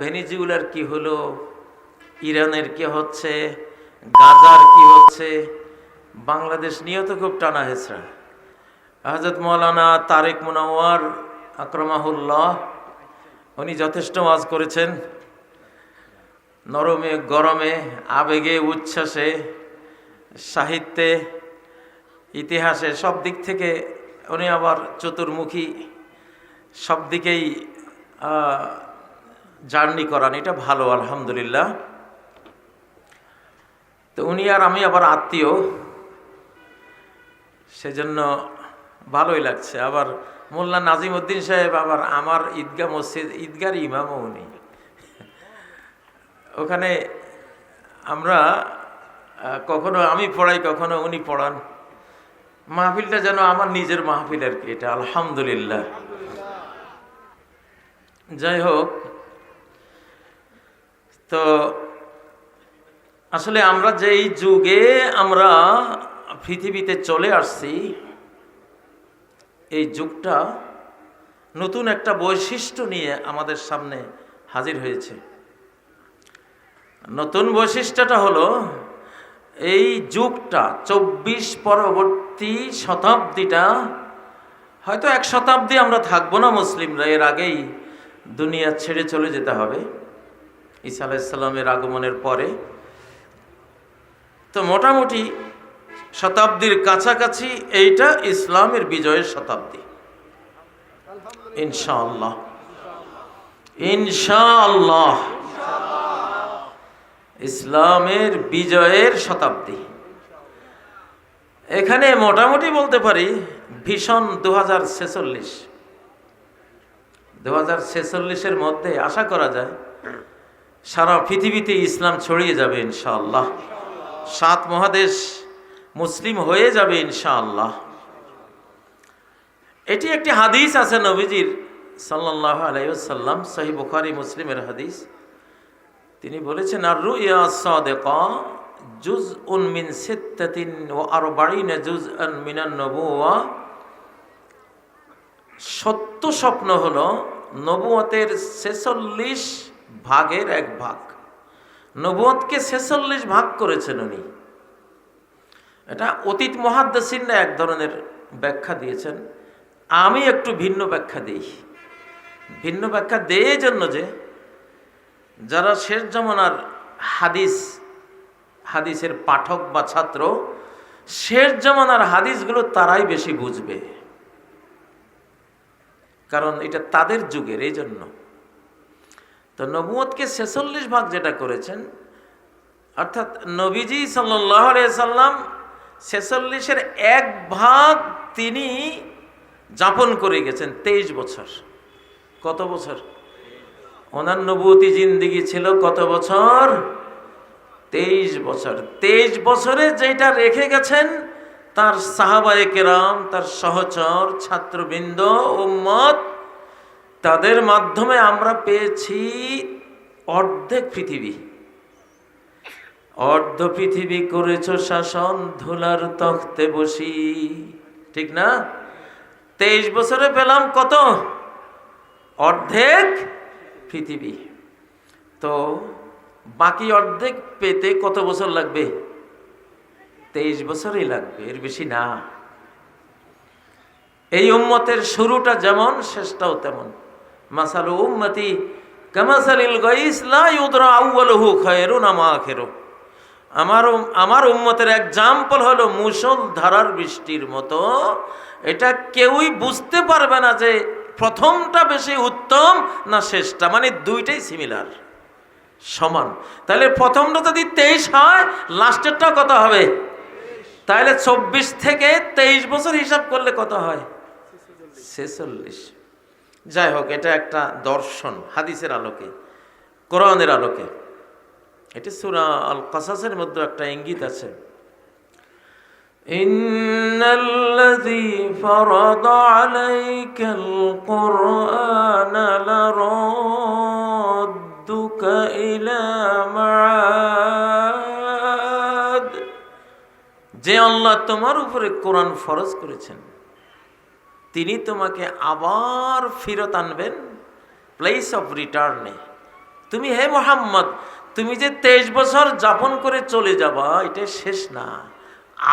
ভেনিজুলার কি হলো? ইরানের কি হচ্ছে? গাজার কি হচ্ছে? বাংলাদেশ নিয়েও তো খুব টানা হেসরা হজরত মৌলানা তারেক মুনাওয়ার আক্রমাহুল্লাহ, উনি যথেষ্ট ওয়াজ করেছেন। নরমে, গরমে, আবেগে, উচ্ছ্বাসে, সাহিত্যে, ইতিহাসে সব দিক থেকে উনি আবার চতুর্মুখী। সব দিকেই জার্নি করান, এটা ভালো, আলহামদুলিল্লাহ। তো উনি আর আমি আবার আত্মীয়। সেজন্য ভালোই লাগছে। আবার মোল্লা নাজিম উদ্দিন সাহেব আবার আমার ঈদগাহ মসজিদ, ঈদগার ইমামও উনি। ওখানে আমরা কখনো আমি পড়াই, কখনো উনি পড়ান। মাহফিলটা যেন আমার নিজের মাহফিল আর কি এটা, আলহামদুলিল্লাহ। যাই হোক তো আসলে আমরা যেই যুগে আমরা পৃথিবীতে চলে আসছি, এই যুগটা নতুন একটা বৈশিষ্ট্য নিয়ে আমাদের সামনে হাজির হয়েছে। নতুন বৈশিষ্ট্যটা হলো, এই যুগটা চব্বিশ পরবর্তী শতাব্দীটা, হয়তো এক শতাব্দী আমরা থাকব না মুসলিমরা, এর আগেই দুনিয়া ছেড়ে চলে যেতে হবে। ঈসা আলাইসাল্লামের আগমনের পরে। তো মোটামুটি শতাব্দীর কাছাকাছি এইটা ইসলামের বিজয়ের শতাব্দী। ইনশাআল্লাহ। ইনশাআল্লাহ। ইসলামের বিজয়ের শতাব্দী। এখানে মোটামুটি বলতে পারি, ভীষণ দু হাজার ছেচল্লিশ। দু হাজার ছেচল্লিশের মধ্যে আশা করা যায় সারা পৃথিবীতে ইসলাম ছড়িয়ে যাবে ইনশাআল্লাহ। সাত মহাদেশ মুসলিম হয়ে যাবে ইনশাআল্লাহ। এটি একটি হাদিস আছে নবীজির সাল্লাহ আলাইসাল্লাম সহি বুখারি, মুসলিমের হাদিস। তিনি বলেছেন আর রুইয়া সাদেকা জুজ উন মিন সিত্তাতিন ও আরও বাড়িনা জুজ আন মিনান নবুয়া সত্য স্বপ্ন হলো নবুয়তের ছেচল্লিশ ভাগের এক ভাগ। নবুয়তকে ছেচল্লিশ ভাগ করেছেন উনি। এটা অতীত মহাদ্দাসিনরা এক ধরনের ব্যাখ্যা দিয়েছেন। আমি একটু ভিন্ন ব্যাখ্যা দিই। ভিন্ন ব্যাখ্যা দেয় এই জন্য যে, যারা শেষ জমানার হাদিস, হাদিসের পাঠক বা ছাত্র, শেষ জমানার হাদিসগুলো তারাই বেশি বুঝবে। কারণ এটা তাদের যুগের, এই জন্য। তো নবুয়তকে ছেচল্লিশ ভাগ যেটা করেছেন, অর্থাৎ নবীজি সাল্লাম ছেচল্লিশের এক ভাগ তিনি যাপন করে গেছেন তেইশ বছর। কত বছর? ওনার নবুতি জিন্দিগি ছিল কত বছর? তেইশ বছর। তেইশ বছরে যেটা রেখে গেছেন, তার সাহাবায়ে কেরাম, তার সহচর, ছাত্রবৃন্দ, উম্মত তাদের মাধ্যমে আমরা পেয়েছি অর্ধেক পৃথিবী। অর্ধ পৃথিবী করেছ শাসন, ধুলার তখতে বসি। ঠিক না? তেইশ বছরে পেলাম কত? অর্ধেক পৃথিবী। তো বাকি অর্ধেক পেতে কত বছর লাগবে? তেইশ বছরই লাগবে, এর বেশি না। এই উম্মতের শুরুটা যেমন, শেষটাও তেমন। মাসালু উম্মতি, কামাসালিল গাইস, লা ইউদরা আউয়ালুহু খায়রুন আমা আখিরু। আমার আমার উম্মতের এক্সাম্পল হলো মুসল ধারার বৃষ্টির মতো। এটা কেউই বুঝতে পারবে না যে প্রথমটা বেশি উত্তম না শেষটা মানে দুইটাই সিমিলার সমান। তাহলে প্রথমটা যদি তেইশ হয় লাস্টেরটা কত হবে? তাহলে চব্বিশ থেকে তেইশ বছর হিসাব করলে কত হয়? ছেচল্লিশ। যাই হোক এটা একটা দর্শন হাদিসের আলোকে কোরআনের আলোকে এটি সুরা আল কাসাসের মধ্যে একটা ইঙ্গিত আছে إن الذي فرض عليك القرآن لرادك إلى معاد যে আল্লাহ তোমার উপরে কোরআন ফরজ করেছেন তিনি তোমাকে আবার ফিরত আনবেন প্লেস অফ রিটার্নে তুমি হে মোহাম্মদ, তুমি যে তেইশ বছর যাপন করে চলে যাবা, এটা শেষ না।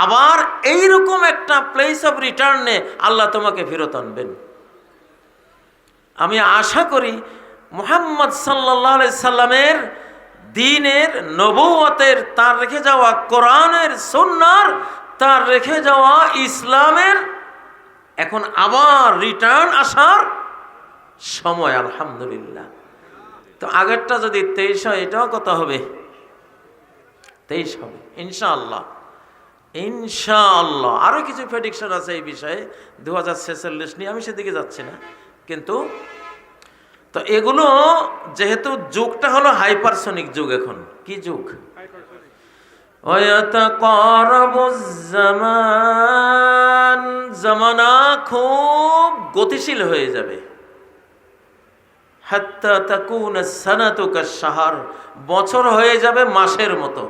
আবার এইরকম একটা প্লেস অফ রিটার্নে আল্লাহ তোমাকে ফেরত আনবেন। আমি আশা করি মোহাম্মদ সাল্লাহ সাল্লামের দিনের নবুয়তের তার রেখে যাওয়া কোরআনের সন্ন্যার তার রেখে যাওয়া ইসলামের এখন আবার রিটার্ন আসার সময়, আলহামদুলিল্লাহ। তো আগেরটা যদি তেইশ হয়, এটাও কত হবে? তেইশ হবে, ইনশাআল্লাহ। ইনশাআল্লাহ। আরও কিছু প্রেডিকশন আছে এই বিষয়ে দু হাজার ছেচল্লিশ নিয়ে, আমি সেদিকে যাচ্ছি না। কিন্তু, তো এগুলো যেহেতু যুগটা হলো হাইপারসনিক যুগ এখন। কি যুগ? জামান খুব গতিশীল হয়ে যাবে। সাহার বছর হয়ে যাবে মাসের মতো।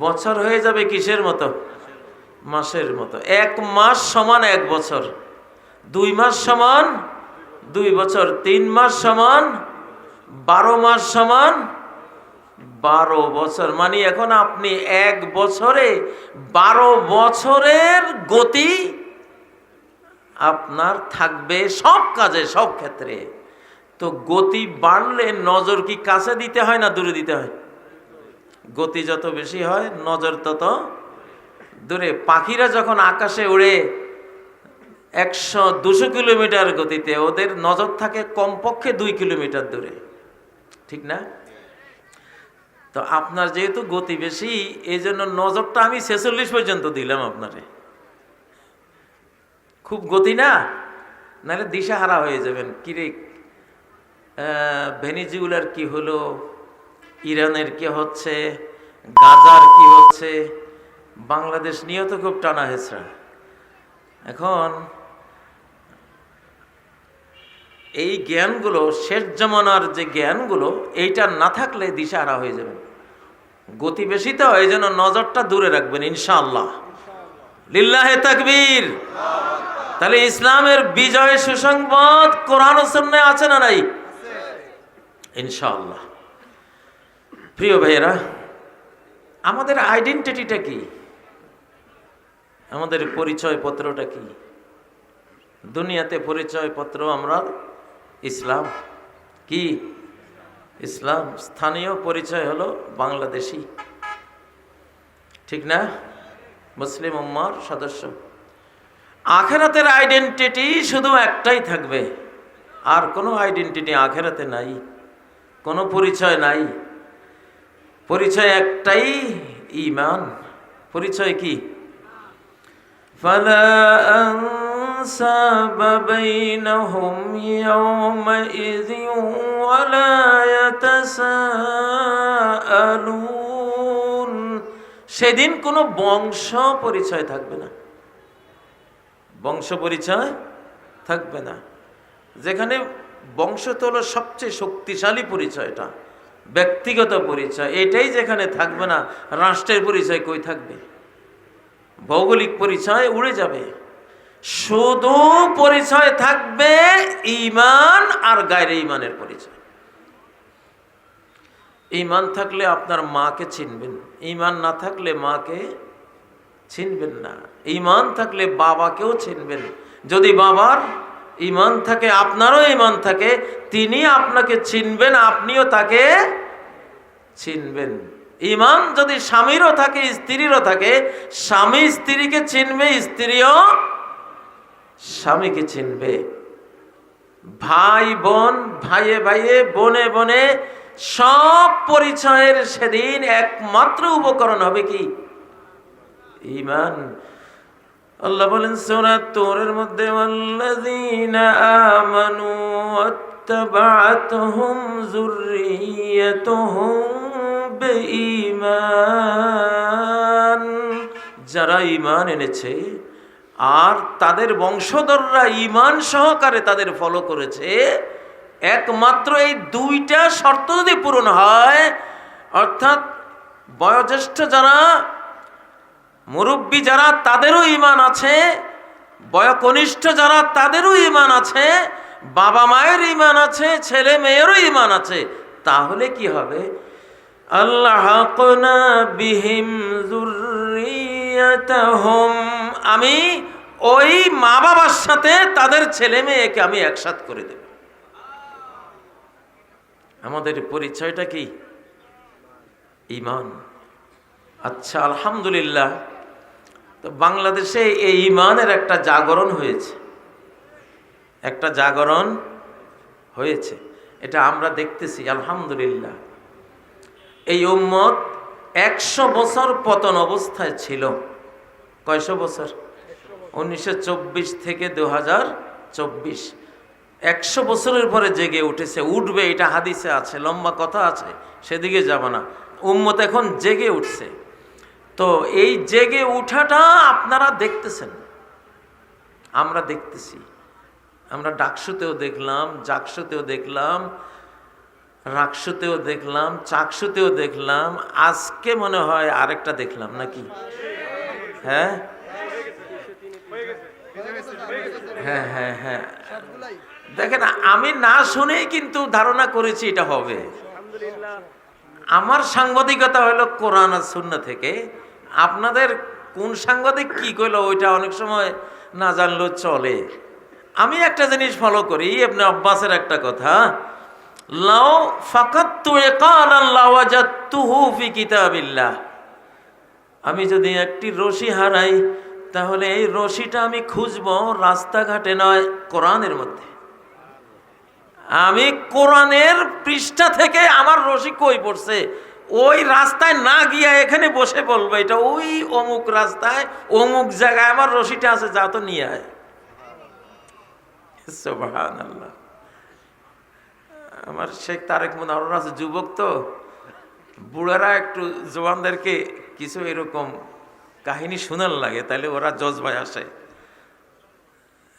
বছর হয়ে যাবে কিসের মতো? মাসের মতো। এক মাস সমান এক বছর। দুই মাস সমান দুই বছর। তিন মাস সমান বারো মাস সমান বারো বছর। মানে এখন আপনি এক বছরে বারো বছরের গতি আপনার থাকবে সব কাজে, সব ক্ষেত্রে। তো গতি বাড়লে নজর কি কাছে দিতে হয় না দূরে দিতে হয়? গতি যত বেশি হয়, নজর তত দূরে। পাখিরা যখন আকাশে উড়ে একশো দুশো কিলোমিটার গতিতে, ওদের নজর থাকে কমপক্ষে দুই কিলোমিটার দূরে। ঠিক না? তো আপনার যেহেতু গতি বেশি এই জন্য নজরটা আমি ছেচল্লিশ পর্যন্ত দিলাম আপনারে। খুব গতি না? নাহলে দিশাহারা হয়ে যাবেন। কিরে ভেনিজুলার কি হলো? ইরানের কি হচ্ছে? গাজার কি হচ্ছে? বাংলাদেশ নিয়েও তো খুব টানা হেসরা এখন এই জ্ঞানগুলো শেষ জমানার যে জ্ঞানগুলো, এইটা না থাকলে দিশাহারা হয়ে যাবেন। গতি বেশি তো, এই জন্য নজরটা দূরে রাখবেন, ইনশাআল্লাহ। লিল্লাহে তাকবীর। তাহলে ইসলামের বিজয় সুসংবাদ কোরআন ও আছে না নাই? ইনশাআল্লাহ। প্রিয় ভাইয়েরা, আমাদের আইডেন্টিটিটা কি? আমাদের পরিচয় পত্রটা কি? দুনিয়াতে পরিচয় পত্র আমরা ইসলাম। কি? ইসলাম। স্থানীয় পরিচয় হলো বাংলাদেশি। ঠিক না? মুসলিম উম্মার সদস্য। আখেরাতের আইডেন্টিটি শুধু একটাই থাকবে। আর কোনো আইডেন্টিটি আখেরাতে নাই। কোনো পরিচয় নাই। পরিচয় একটাই ইমান পরিচয় কি? ফলা أنساب بينهم يومئذ ولا يتساءلون সেদিন কোনো বংশ পরিচয় থাকবে না বংশ পরিচয় থাকবে না যেখানে বংশ তো হলো সবচেয়ে শক্তিশালী পরিচয়টা ব্যক্তিগত পরিচয় এটাই যেখানে থাকবে না রাষ্ট্রের পরিচয় কই থাকবে ভৌগোলিক পরিচয় উড়ে যাবে শুধু পরিচয় থাকবে ইমান আর গায়ের ইমানের পরিচয়। ইমান থাকলে আপনার মাকে চিনবেন ইমান না থাকলে মাকে চিনবেন না। ইমান থাকলে বাবাকেও চিনবেন। যদি বাবার ইমান থাকে, আপনারও ইমান থাকে, তিনি আপনাকে চিনবেন, আপনিও তাকে চিনবেন। ইমান যদি স্বামীরও থাকে, স্ত্রীরও থাকে, স্বামী স্ত্রীকে চিনবে, স্ত্রীও স্বামীকে চিনবে। ভাই, বোন, ভাইয়ে ভাইয়ে, বনে বনে, সব পরিচয়ের সেদিন একমাত্র উপকরণ হবে কি? ইমান। আল্লাহ বলেন সোনা তোরের মধ্যে যারা ইমান এনেছে আর তাদের বংশধররা ইমান সহকারে তাদের ফলো করেছে, একমাত্র এই দুইটা শর্ত যদি পূরণ হয়, অর্থাৎ বয়োজ্যেষ্ঠ যারা, মুরব্বী যারা তাদেরও ইমান আছে, বয়কনিষ্ঠ যারা তাদেরও ইমান আছে, বাবা মায়ের ইমান আছে, ছেলে মেয়েরও ইমান আছে, তাহলে কি হবে? আল্লাহ আমি ওই মা বাবার সাথে তাদের ছেলে মেয়েকে আমি একসাথ করে দেব। আমাদের পরিচয়টা কি? ইমান। আচ্ছা আলহামদুলিল্লাহ। তো বাংলাদেশে এই ইমানের একটা জাগরণ হয়েছে। একটা জাগরণ হয়েছে। এটা আমরা দেখতেছি, আলহামদুলিল্লাহ। এই উম্মত একশো বছর পতন অবস্থায় ছিল। কয়শো বছর? উনিশশো চব্বিশ থেকে দু হাজার চব্বিশ। একশো বছরের পরে জেগে উঠেছে, উঠবে, এটা হাদিসে আছে, লম্বা কথা আছে, সেদিকে যাব না। উম্মত এখন জেগে উঠছে। তো এই জেগে উঠাটা আপনারা দেখতেছেন। আমরা দেখতেছি। আমরা ডাকসুতেও দেখলাম, জাকসুতেও দেখলাম, রাকসুতেও দেখলাম, চাকসুতেও দেখলাম, আজকে মনে হয় আরেকটা দেখলাম নাকি? হ্যাঁ? হ্যাঁ হ্যাঁ হ্যাঁ। দেখেন আমি না শুনেই কিন্তু ধারণা করেছি এটা হবে। আমার সাংবাদিকতা হলো কোরআন আর শূন্য থেকে। আপনাদের কোন সাংবাদিক কি করল ওইটা অনেক সময় না জানলেও চলে। আমি একটা জিনিস ফলো করি আপনি আব্বাসের একটা কথা। লাও ফাকাত ফি কিতাবিল্লাহ। আমি যদি একটি রশি হারাই তাহলে এই রশিটা আমি খুঁজবো রাস্তাঘাটে নয়, কোরআনের মধ্যে। আমি কোরআনের পৃষ্ঠা থেকে আমার রশি কই পড়ছে? ওই রাস্তায় না গিয়া এখানে বসে বলব, এটা ওই অমুক রাস্তায়, অমুক জায়গায় আমার রশিটা আছে, যা তো নিয়ে আয়। সুবহানাল্লাহ। আমার শেখ তারেক মুনার আছে, যুবক তো। বুড়ারা একটু জওয়ানদেরকে কিছু এরকম কাহিনী শোনার লাগে তাহলে ওরা জজবায় আসে।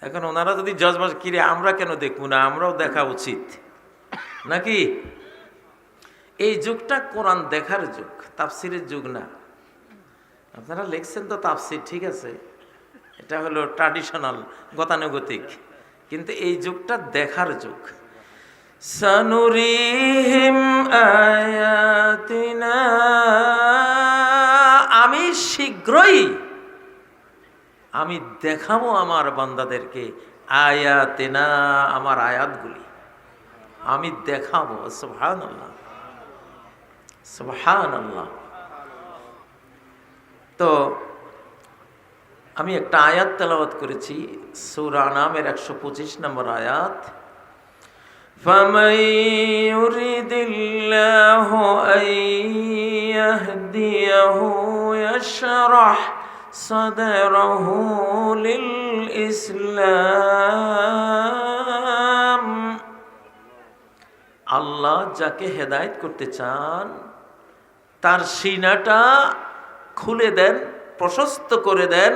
এখন ওনারা যদি জজবাজ কিরে আমরা কেন দেখব না? আমরাও দেখা উচিত। নাকি? এই যুগটা কোরআন দেখার যুগ, তাফসিরের যুগ না। আপনারা লিখছেন তো তাফসির, ঠিক আছে। এটা হলো ট্রাডিশনাল গতানুগতিক। কিন্তু এই যুগটা দেখার যুগ। সানুরিহিম আয়াতিনা আমি শীঘ্রই আমি দেখাবো আমার বান্দাদেরকে আয়াতেনা আমার আয়াতগুলি আমি দেখাবো সুবহান আল্লাহ সুবহান আল্লাহ তো আমি একটা আয়াত তেলাওয়াত করেছি সূরা নামের একশো পঁচিশ নম্বর আয়াত فمن يريد الله أن يهديه يشرح صدره للإسلام আল্লাহ যাকে হেদায়েত করতে চান তার সিনাটা খুলে দেন প্রশস্ত করে দেন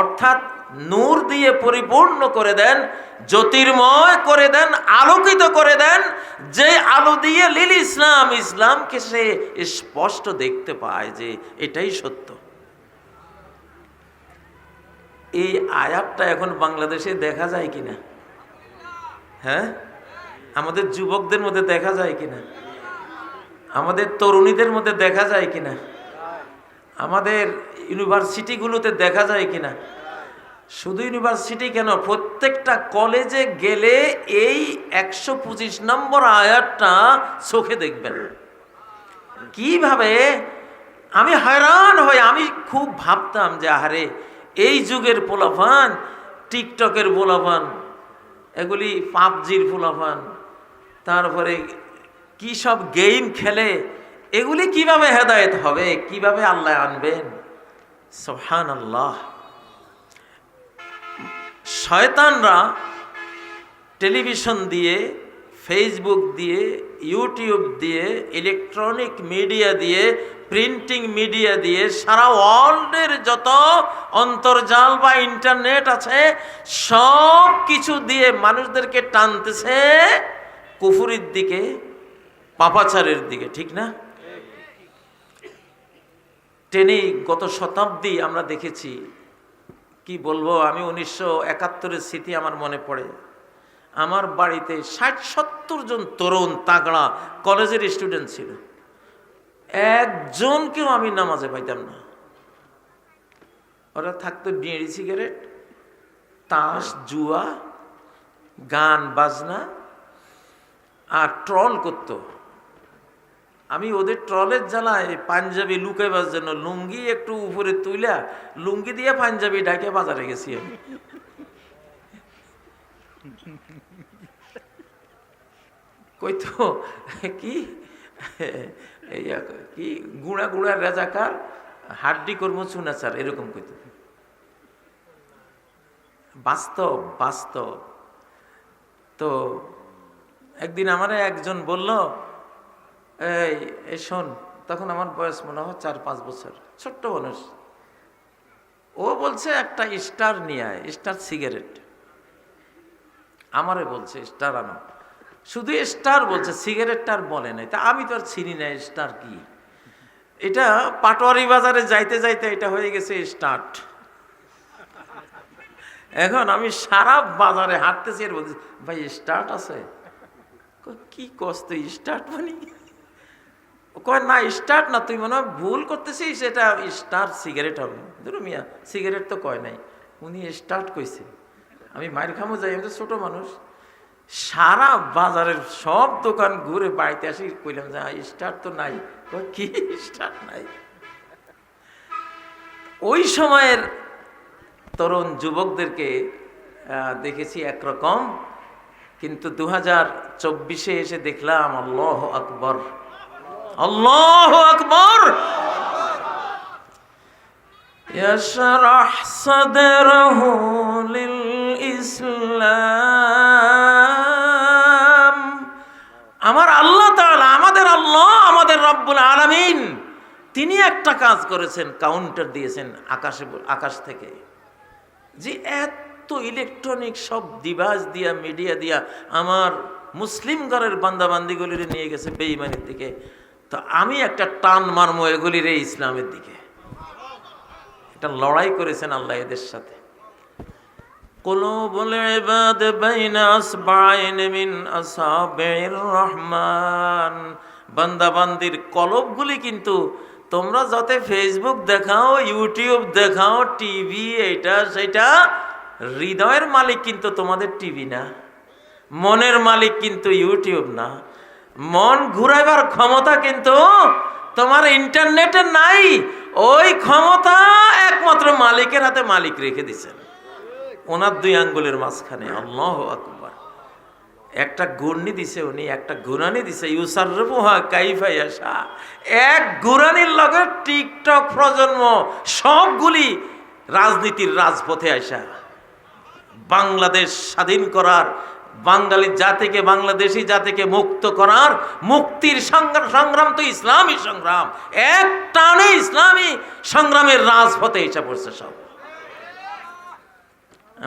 অর্থাৎ নূর দিয়ে পরিপূর্ণ করে দেন, জ্যোতির্ময় করে দেন, আলোকিত করে দেন, যে আলো দিয়ে লিল ইসলাম ইসলামকে সে স্পষ্ট দেখতে পায় যে এটাই সত্য। এই আয়াতটা এখন বাংলাদেশে দেখা যায় কিনা? হ্যাঁ? আমাদের যুবকদের মধ্যে দেখা যায় কিনা? আমাদের তরুণীদের মধ্যে দেখা যায় কিনা? আমাদের ইউনিভার্সিটিগুলোতে দেখা যায় কিনা? শুধু ইউনিভার্সিটি কেন? প্রত্যেকটা কলেজে গেলে এই একশো পঁচিশ নম্বর আয়াতটা চোখে দেখবেন। কীভাবে? আমি হয়রান হয়ে আমি খুব ভাবতাম যে আহারে, এই যুগের পোলাফান টিকটকের পোলাফান এগুলি পাবজির পোলাফান তারপরে কি সব গেম খেলে, এগুলি কীভাবে হেদায়েত হবে? কীভাবে আল্লাহ আনবেন? সোহান আল্লাহ শয়তানরা টেলিভিশন দিয়ে ফেসবুক দিয়ে ইউটিউব দিয়ে ইলেকট্রনিক মিডিয়া দিয়ে প্রিন্টিং মিডিয়া দিয়ে সারা ওয়ার্ল্ডের যত অন্তর্জাল বা ইন্টারনেট আছে, সব কিছু দিয়ে মানুষদেরকে টানতেছে কুফুরির দিকে, পাপাচারের দিকে, ঠিক না? টেনেই গত শতাব্দী আমরা দেখেছি কি বলব, আমি উনিশশো একাত্তরের স্মৃতি আমার মনে পড়ে। আমার বাড়িতে ষাট সত্তর জন তরুণ, তাগড়া কলেজের স্টুডেন্ট ছিল। একজনকেও আমি নামাজে পাইতাম না। ওরা থাকতো বিড়ি, সিগারেট, তাস, জুয়া, গান, বাজনা আর ট্রল করতো। আমি ওদের ট্রলের জ্বালায় পাঞ্জাবি লুকাইবার জন্য লুঙ্গি একটু উপরে তুইলা লুঙ্গি দিয়ে পাঞ্জাবি ঢাকে বাজারে গেছি আমি। কইতো, কি? কি? গুঁড়া গুঁড়া রেজাকার, হাড্ডি কর্ম চুনাচার এরকম কইতো। বাস্তব বাস্তব। তো একদিন আমার একজন বলল এই শোন, তখন আমার বয়স মনে হয় চার, পাঁচ বছর। ছোট্ট মানুষ। ও বলছে একটা স্টার নিয়ে স্টার সিগারেট। আমারে বলছে, স্টার আনো। শুধু স্টার বলছে, সিগারেটটা আর বলে নাই। তা আমি তো আর চিনি না স্টার কি? এটা পাটোয়ারি বাজারে যাইতে যাইতে এটা হয়ে গেছে স্টার্ট। এখন আমি সারা বাজারে হাঁটতেছি আর বলছি ভাই, স্টার্ট আছে? কি কষ্ট স্টার্ট মানে? কয়, না, স্টার্ট না। তুই মনে হয় ভুল করতেছিস, এটা স্টার সিগারেট হবে। ধরো মিয়া, সিগারেট তো কয় নাই, উনি স্টার্ট কইছে। আমি মায়ের খামো যাই, আমি তো ছোট মানুষ। সারা বাজারের সব দোকান ঘুরে বাড়িতে আসি, কইলাম যে স্টার্ট তো নাই। কি স্টার্ট নাই? ওই সময়ের তরুণ যুবকদেরকে দেখেছি একরকম, কিন্তু দু হাজার চব্বিশে এসে দেখলাম, আল্লাহ আকবর। আল্লাহ আকবর يشرح صدره للإسلام আমার আল্লাহ তাআলা আমাদের আল্লাহ আমাদের রব্বুল আলামিন তিনি একটা কাজ করেছেন কাউন্টার দিয়েছেন আকাশে আকাশ থেকে যে এত ইলেকট্রনিক সব ডিভাইস দিয়া মিডিয়া দিয়া আমার মুসলিম ঘরের বান্দাবান্দিগুলির নিয়ে গেছে বেইমানির দিকে তো আমি একটা টান মারমো এগুলির এই ইসলামের দিকে এটা লড়াই করেছেন আল্লাহ এদের সাথে قلوب العباد بين أصبعين من أصابع الرحمن বান্দা বান্দির কলবগুলি কিন্তু তোমরা যত ফেসবুক দেখাও ইউটিউব দেখাও টিভি এটা সেটা হৃদয়ের মালিক কিন্তু তোমাদের টিভি না মনের মালিক কিন্তু ইউটিউব না মন ঘুরাইবার ক্ষমতা কিন্তু তোমার ইন্টারনেটে নাই। ওই ক্ষমতা একমাত্র মালিকের হাতে মালিক রেখে দিছেন। ওনার দুই আঙ্গুলের মাঝখানে, আল্লাহ একটা গুর্নি দিছে উনি, একটা গুরানি দিছে। ইউসারফুহা কাইফাই আসা এক গুরানির লগে টিকটক প্রজন্ম সবগুলি রাজনীতির রাজপথে আসা বাংলাদেশ স্বাধীন করার বাঙালি জাতিকে, বাংলাদেশি জাতিকে মুক্ত করার মুক্তির সংগ্রাম সংগ্রাম তো ইসলামী সংগ্রাম। এক টানে ইসলামী সংগ্রামের রাজপথে এসে পড়ছে সব।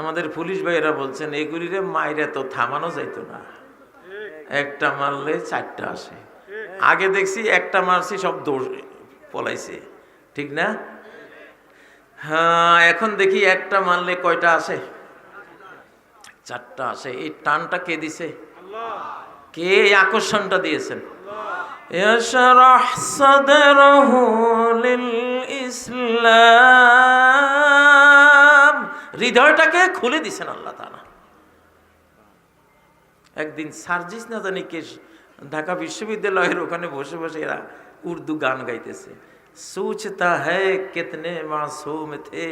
আমাদের পুলিশ ভাইয়েরা বলছেন, এগুলিরে মাইরে তো থামানো যাইত না। একটা মারলে চারটা আসে। আগে দেখছি একটা মারছি, সব দৌড় পলাইছে। ঠিক না? হ্যাঁ এখন দেখি একটা মারলে কয়টা আসে? চারটা আসে এই টানটা কে দিছে? কে এই আকর্ষণটা দিয়েছেন? হৃদয়টাকে খুলে দিছেন আল্লাহ তারা একদিন সার্জিস না জানি কে ঢাকা বিশ্ববিদ্যালয়ের ওখানে বসে বসে এরা উর্দু গান গাইতেছে। সুচতা হ্যায় কেতনে মাসুম থে।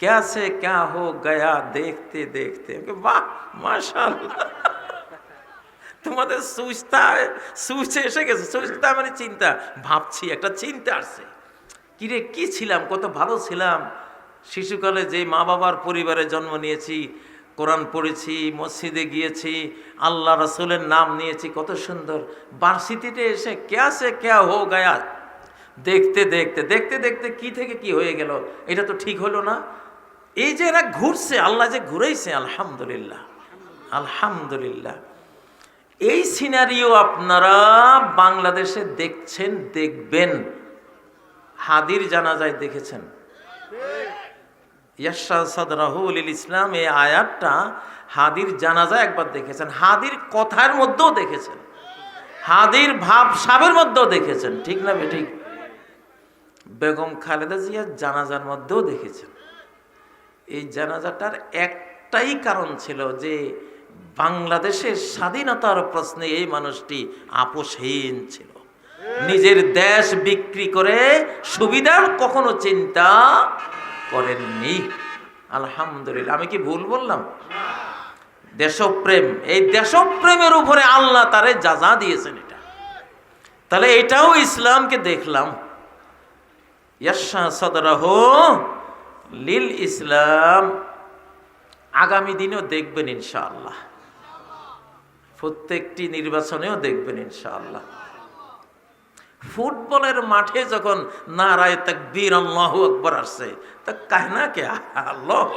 क्या से क्या हो गया देखते देखते वाह माशाल्लाह তোমাদের সুচতা সুচে এসে গেছে সুচতা মানে চিন্তা ভাবছি একটা চিন্তা আসছে কিরে কি ছিলাম কত ভালো ছিলাম শিশুকালে যে মা বাবার পরিবারে জন্ম নিয়েছি কোরআন পড়েছি মসজিদে গিয়েছি আল্লাহ রসুলের নাম নিয়েছি কত সুন্দর বার্ষিতিতে এসে ক্যা সে ক্যা হো গায়া দেখতে দেখতে দেখতে দেখতে কি থেকে কি হয়ে গেল এটা তো ঠিক হলো না এই যে এরা ঘুরছে, আল্লাহ যে ঘুরেছে আলহামদুলিল্লাহ আলহামদুলিল্লাহ। এই সিনারিও আপনারা বাংলাদেশে দেখছেন, দেখবেন। হাদির জানাজায় দেখেছেন। ইয়াশা সদরাহুল ইসলাম, এই আয়াতটা হাদির জানাজা একবার দেখেছেন। হাদির কথার মধ্যেও দেখেছেন। হাদির ভাব সাবের মধ্যেও দেখেছেন। ঠিক না ঠিক? বেগম খালেদা জিয়ার জানাজার মধ্যেও দেখেছেন। এই জানাজাটার একটাই কারণ ছিল যে বাংলাদেশের স্বাধীনতার প্রশ্নে এই মানুষটি আপোষহীন ছিল। নিজের দেশ বিক্রি করে সুবিধার কখনো চিন্তা করেননি। আলহামদুলিল্লাহ, আমি কি ভুল বললাম? দেশপ্রেম, এই দেশপ্রেমের উপরে আল্লাহ তারে যাজা দিয়েছেন এটা। তাহলে এটাও ইসলামকে দেখলাম। ইয়াশা সদরাহ লিল ইসলাম আগামী দিনেও দেখবেন ইনশাআল্লাহ। প্রত্যেকটি নির্বাচনেও দেখবেন ইনশাআল্লাহ। ফুটবলের মাঠে যখন নারায় তাকবীর আল্লাহ আকবর আসছে, তা কাহনা কে? আল্লাহ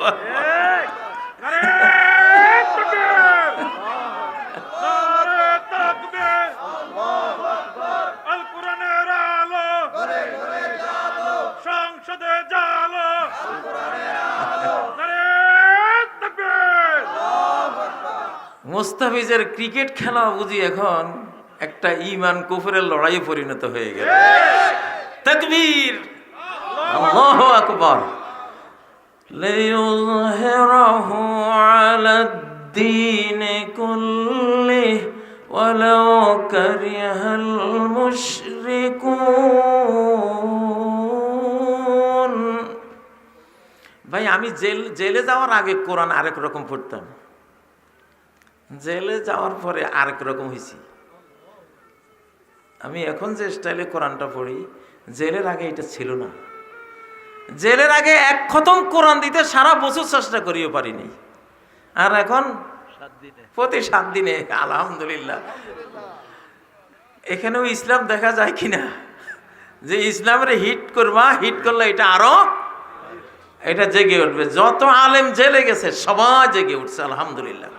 মুস্তাফিজের ক্রিকেট খেলা বুঝি এখন একটা ইমান কুফরের লড়াই পরিণত হয়ে গেল তকবীর আল্লাহু আকবার ليظهره على الدين كله ولو كره المشركون ভাই আমি জেল জেলে যাওয়ার আগে কোরআন আরেক রকম পড়তাম জেলে যাওয়ার পরে আরেক রকম হয়েছি আমি এখন যে স্টাইলে কোরআনটা পড়ি জেলের আগে এটা ছিল না। জেলের আগে এক খতম কোরআন দিতে সারা বছর চেষ্টা করিও পারিনি। আর এখন প্রতি সাত দিনে আলহামদুলিল্লাহ। এখানেও ইসলাম দেখা যায় কিনা? যে ইসলামের হিট করবা হিট করলে এটা আরও এটা জেগে উঠবে। যত আলেম জেলে গেছে সবাই জেগে উঠছে আলহামদুলিল্লাহ।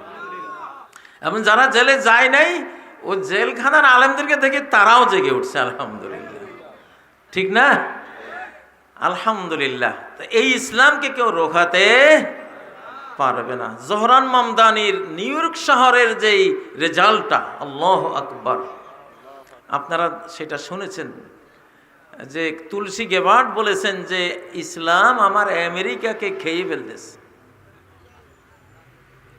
এবং যারা জেলে যায় নাই, ও জেলখানার আলেমদেরকে দেখে তারাও জেগে উঠছে, আলহামদুলিল্লাহ। ঠিক না? আলহামদুলিল্লাহ। তো এই ইসলামকে কেউ রোখাতে পারবে না। জহরান মামদানির নিউ ইয়র্ক শহরের যেই রেজাল্টটা, আল্লাহ আকবর। আপনারা সেটা শুনেছেন? যে তুলসী গেবার্ট বলেছেন যে, ইসলাম আমার আমেরিকাকে খেয়ে ফেলতেছে।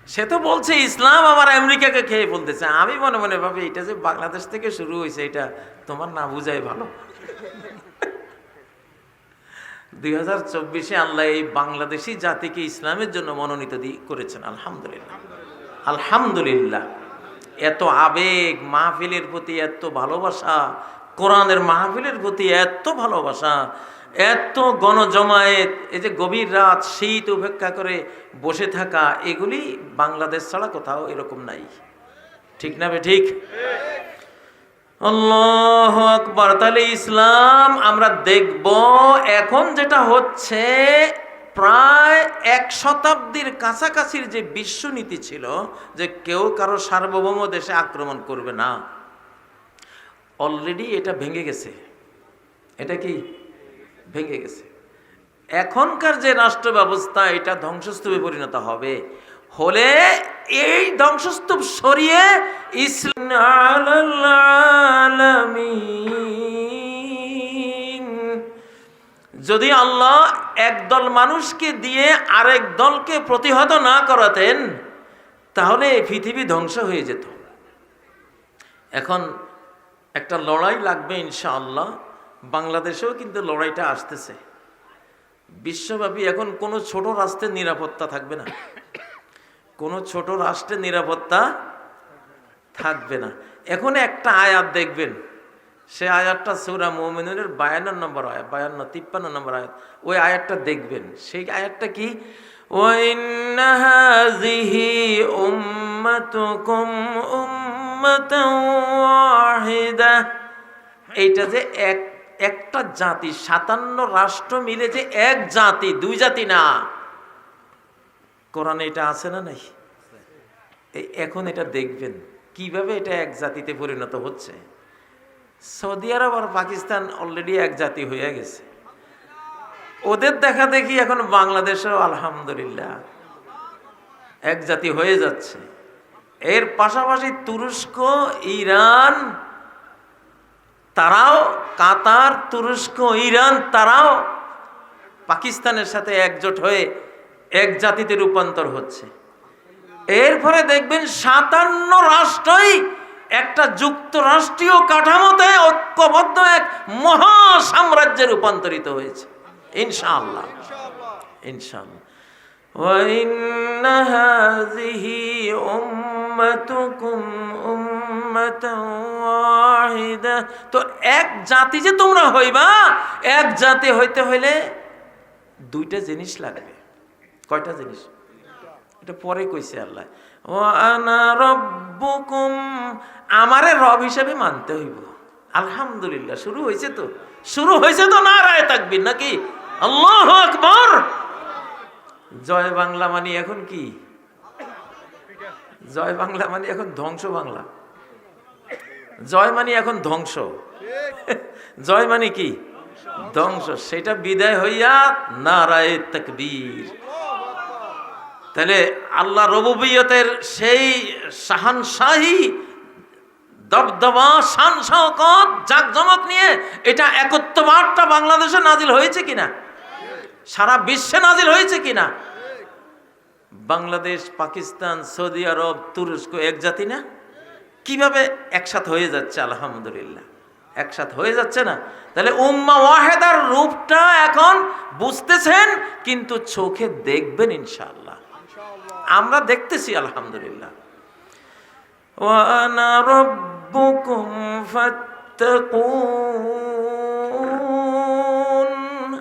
সে তো বলছে, ইসলাম আমার আমেরিকাকে খেয়ে ফেলতেছে। আমি মনে মনে ভাবি, এটা যে বাংলাদেশ থেকে শুরু হয়েছে এটা তোমার না বুঝাই ভালো। দুই হাজার আল্লাহ এই বাংলাদেশি জাতিকে ইসলামের জন্য মনোনীত করেছেন, আলহামদুলিল্লাহ। আলহামদুলিল্লাহ। এত আবেগ, মাহফিলের প্রতি এত ভালোবাসা, কোরআনের মাহফিলের প্রতি এত ভালোবাসা এত গণজমায়েত, এই যে গভীর রাত, শীত উপেক্ষা করে বসে থাকা, এগুলি বাংলাদেশ ছাড়া কোথাও এরকম নাই। ঠিক না ঠিক? আল্লাহ আকবর। তাহলে ইসলাম আমরা দেখব এখন যেটা হচ্ছে প্রায় এক শতাব্দীর কাছাকাছির যে বিশ্বনীতি ছিল যে কেউ কারও সার্বভৌম দেশে আক্রমণ করবে না। অলরেডি এটা ভেঙে গেছে। এটা কি? ভেঙে গেছে। এখনকার যে রাষ্ট্র ব্যবস্থা এটা ধ্বংসস্তূপে পরিণত হবে। হলে এই ধ্বংসস্তূপ সরিয়ে ইসলাম যদি আল্লাহ একদল মানুষকে দিয়ে আরেক দলকে প্রতিহত না করাতেন, তাহলে এই পৃথিবী ধ্বংস হয়ে যেত। এখন একটা লড়াই লাগবে ইনশাআল্লাহ। বাংলাদেশেও কিন্তু লড়াইটা আসতেছে। বিশ্বব্যাপী এখন কোনো ছোট রাষ্ট্রের নিরাপত্তা থাকবে না। কোনো ছোট রাষ্ট্রের নিরাপত্তা থাকবে না। এখন একটা আয়াত দেখবেন, সে আয়াতটা সৌরা মোমিনুরের বায়ান্ন নম্বর আয়াত, বায়ান্ন, তিপ্পান্ন নম্বর আয়াত। ওই আয়াতটা দেখবেন, সেই আয়াতটা কি? এইটা যে এক একটা জাতি, সাতান্ন রাষ্ট্র মিলে যে এক জাতি, দুই জাতি না। কোরআনে এটা আছে না নাই? এখন এটা দেখবেন, কীভাবে এটা এক জাতিতে পরিণত হচ্ছে। সৌদি আরব আর পাকিস্তান অলরেডি এক জাতি হয়ে গেছে। ওদের দেখা দেখি এখন বাংলাদেশেও আলহামদুলিল্লাহ এক জাতি হয়ে যাচ্ছে। এর পাশাপাশি তুরস্ক, ইরান তারাও কাতার তুরস্ক ইরান তারাও পাকিস্তানের সাথে একজোট হয়ে এক জাতিতে রূপান্তর হচ্ছে এরপরে দেখবেন সাতান্ন রাষ্ট্রই একটা যুক্তরাষ্ট্রীয় কাঠামোতে ঐক্যবদ্ধ এক মহা সাম্রাজ্যে রূপান্তরিত হয়েছে ইনশাআল্লাহ ইনশাআল্লাহ وإن هذه তো এক জাতি যে তোমরা হইবা, এক জাতি হইতে হইলে দুইটা জিনিস লাগবে। কয়টা জিনিস? এটা পরে কইছে আল্লাহ। ও আনা রব্বুকুম, আমারে রব হিসাবে মানতে হইব। আলহামদুলিল্লাহ, শুরু হয়েছে তো। শুরু হয়েছে তো না রায় থাকবি নাকি? আল্লাহ আকবর! জয় বাংলা মানে এখন কি? জয় বাংলা মানে এখন ধ্বংস বাংলা। জয় মানে এখন ধ্বংস। জয় মানে কি? ধ্বংস। সেটা বিদায় হইয়া নারায় তকবীর। তাহলে আল্লাহ রবুবিয়তের সেই শাহানশাহী, দবদবা শান শওকত জাকজমক নিয়ে এটা একত্ববাদটা বাংলাদেশে নাজিল হয়েছে কিনা? সারা বিশ্বে নাজিল হয়েছে কিনা? বাংলাদেশ, পাকিস্তান, সৌদি আরব, তুরস্ক, এক জাতি না? কীভাবে একসাথ হয়ে যাচ্ছে, আলহামদুলিল্লাহ? একসাথ হয়ে যাচ্ছে না? তাহলে উম্মা ওয়াহেদার রূপটা এখন বুঝতেছেন, কিন্তু চোখে দেখবেন ইনশাআল্লাহ। আমরা দেখতেছি, আলহামদুলিল্লাহ।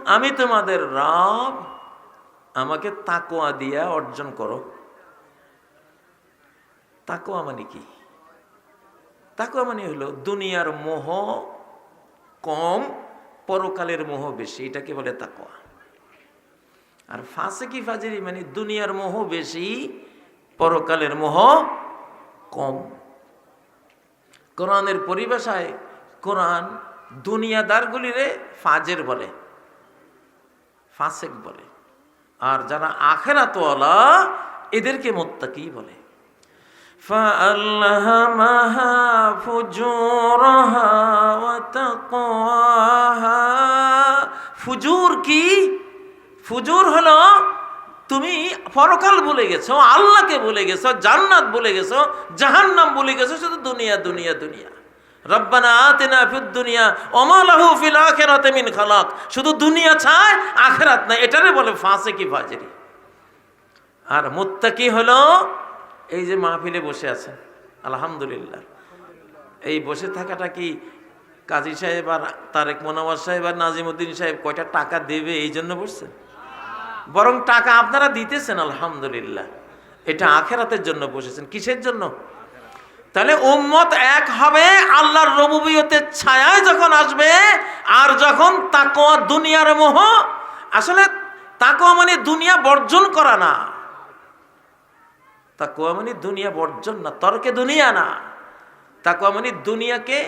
আমি তোমাদের রব আমাকে তাকোয়া দিয়া অর্জন করো। তাকোয়া মানে কি? তাকোয়া মানে হলো দুনিয়ার মোহ কম, পরকালের মোহ বেশি, এটাকে বলে তাকোয়া আর ফাঁসে কি ফাজিরি মানে দুনিয়ার মোহ বেশি, পরকালের মোহ কম। কোরআনের পরিভাষায় কোরআন দুনিয়াদারগুলিরে ফাজের বলে, ফাঁসেক বলে। আর যারা আখেরাতওয়ালা এদেরকে মোত্তাকি বলে فألهمها فجورها وتقواها ফুজুর কি ফুজুর হলো তুমি পরকাল ভুলে গেছো আল্লাহকে ভুলে গেছো জান্নাত ভুলে গেছো জাহান্নাম ভুলে গেছো শুধু দুনিয়া দুনিয়া দুনিয়া রব্বানা আতেনা ফিদ দুনিয়া ওমা লাহু ফিল আখিরাতি মিন খালাক। শুধু দুনিয়া চায় আখিরাত না, এটারে বলে ফাঁসে কি ফাজরি। আর মুত্তাকি হলো এই যে মাহফিলে বসে আছেন, আলহামদুলিল্লাহ। এই বসে থাকাটা কি কাজী সাহেব আর তারেক মনোয়ার সাহেব আর নাজিমুদ্দিন সাহেব কয়টা টাকা দেবে এই জন্য বসছেন? বরং টাকা আপনারা দিতেছেন, আলহামদুলিল্লাহ। এটা আখেরাতের জন্য বসেছেন। কিসের জন্য? তাহলে উম্মত এক হবে আল্লাহর রবুবিয়তের ছায়ায় যখন আসবে, আর যখন তাকোয়া দুনিয়ার মোহ, আসলে তাকোয়া মানে দুনিয়া বর্জন করা না। তাকোয়া মানে দুনিয়া বর্জন না, তর্কে দুনিয়া না। তাকোয়া মানে দুনিয়াকে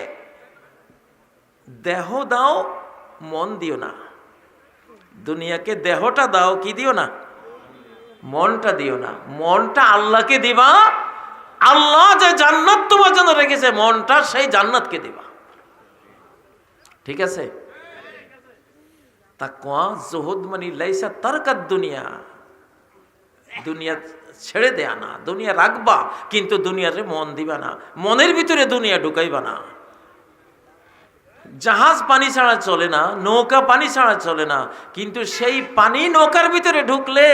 দেহ দাও, মন দিও না। দুনিয়াকে দেহটা দাও, কি দিও না? মনটা দিও না। মনটা আল্লাহকে দিবা আল্লাহ যে জান্নাত তোমার জন্য রেখেছে, মনটা সেই জান্নাতকে দিবা। ঠিক আছে? তা কোয়া? জহুদ মানি লাইসা তারকাত দুনিয়া। দুনিয়া ছেড়ে দেয়া না, দুনিয়া রাখবা, কিন্তু দুনিয়াতে মন দিবা না, মনের ভিতরে দুনিয়া ঢুকাইবা না। জাহাজ পানি ছাড়া চলে না, নৌকা পানি ছাড়া চলে না, কিন্তু সেই পানি নৌকার ভিতরে ঢুকলে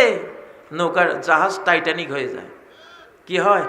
নৌকার জাহাজ টাইটানিক হয়ে যায়। কি হয়?